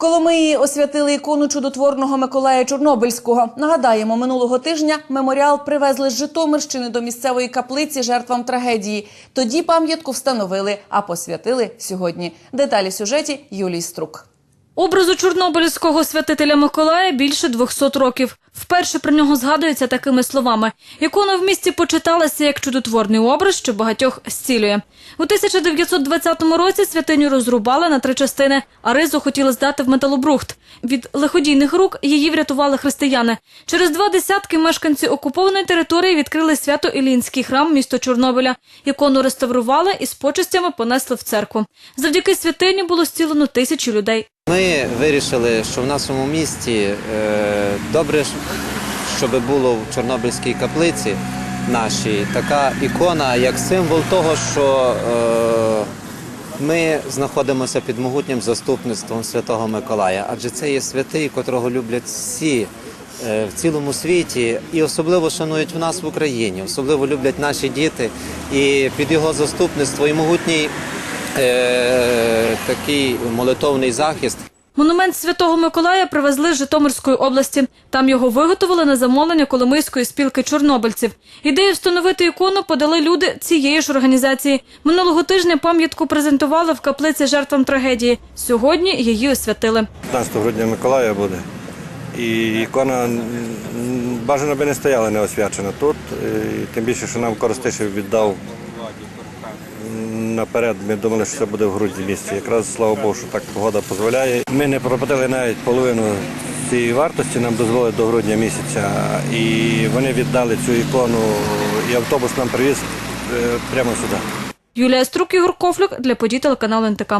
Коломиї освятили ікону чудотворного Миколая Чорнобильського. Нагадаємо, минулого тижня меморіал привезли з Житомирщини до місцевої каплиці жертвам трагедії. Тоді пам'ятку встановили, а посвятили сьогодні. Деталі сюжеті Юлій Струк. Образу чорнобильського святителя Миколая більше 200 років. Вперше про нього згадується такими словами. Ікона в місті почиталася як чудотворний образ, що багатьох зцілює. У 1920 році святиню розрубали на три частини, а ризу хотіли здати в металобрухт. Від лиходійних рук її врятували християни. Через два десятки мешканці окупованої території відкрили свято-Ілінський храм місто Чорнобиля. Ікону реставрували і з почестями понесли в церкву. Завдяки святині було зцілено тисячі людей. Ми вирішили, що в нашому місті е, добре, щоб було в Чорнобильській каплиці нашій така ікона, як символ того, що е, ми знаходимося під могутнім заступництвом Святого Миколая, адже це є святий, котрого люблять всі. е, В цілому світі і особливо шанують в нас в Україні, особливо люблять наші діти, і під його заступництво і могутній е, такий молитовний захист. Монумент Святого Миколая привезли з Житомирської області. Там його виготовили на замовлення Коломийської спілки чорнобильців. Ідею встановити ікону подали люди цієї ж організації. Минулого тижня пам'ятку презентували в каплиці жертвам трагедії. Сьогодні її освятили. 15 грудня Миколая буде. І ікона бажано би не стояла не освячена тут. І тим більше, що нам Коростишев віддав наперед. Ми думали, що це буде в грудні місці. Якраз слава Богу, що так погода дозволяє. Ми не пропадали навіть половину цієї вартості, нам дозволили до грудня місяця. І вони віддали цю ікону, і автобус нам привіз е, прямо сюди. Юлія Струк, Ігор Кофлюк для подій телеканалу НТК.